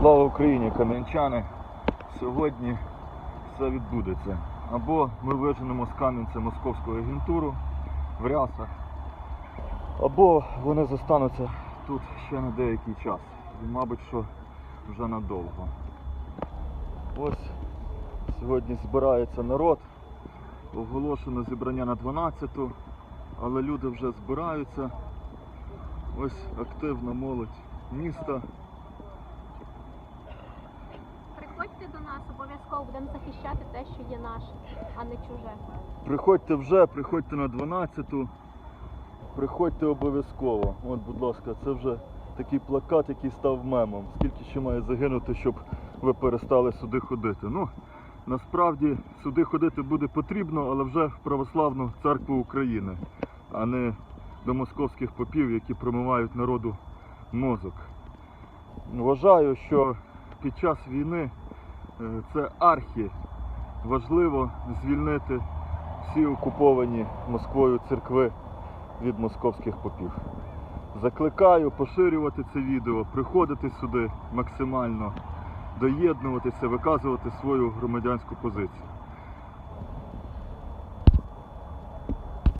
Слава Україні, кам'янчани! Сьогодні все відбудеться. Або ми виженемо з Кам'янця московську агентуру в рясах, або вони застануться тут ще на деякий час. І, мабуть, що вже надовго. Ось сьогодні збирається народ. Оголошено зібрання на 12-ту, але люди вже збираються. Ось активна молодь міста. Приходьте до нас, обов'язково будемо захищати те, що є наше, а не чуже. Приходьте вже, приходьте на 12-ту. Приходьте обов'язково. От, будь ласка, це вже такий плакат, який став мемом. Скільки ще має загинути, щоб ви перестали сюди ходити. Ну, насправді сюди ходити буде потрібно, але вже в православну церкву України, а не до московських попів, які промивають народу мозок. Вважаю, що під час війни це архі важливо звільнити всі окуповані Москвою церкви від московських попів. Закликаю поширювати це відео, приходити сюди максимально, доєднуватися, виказувати свою громадянську позицію.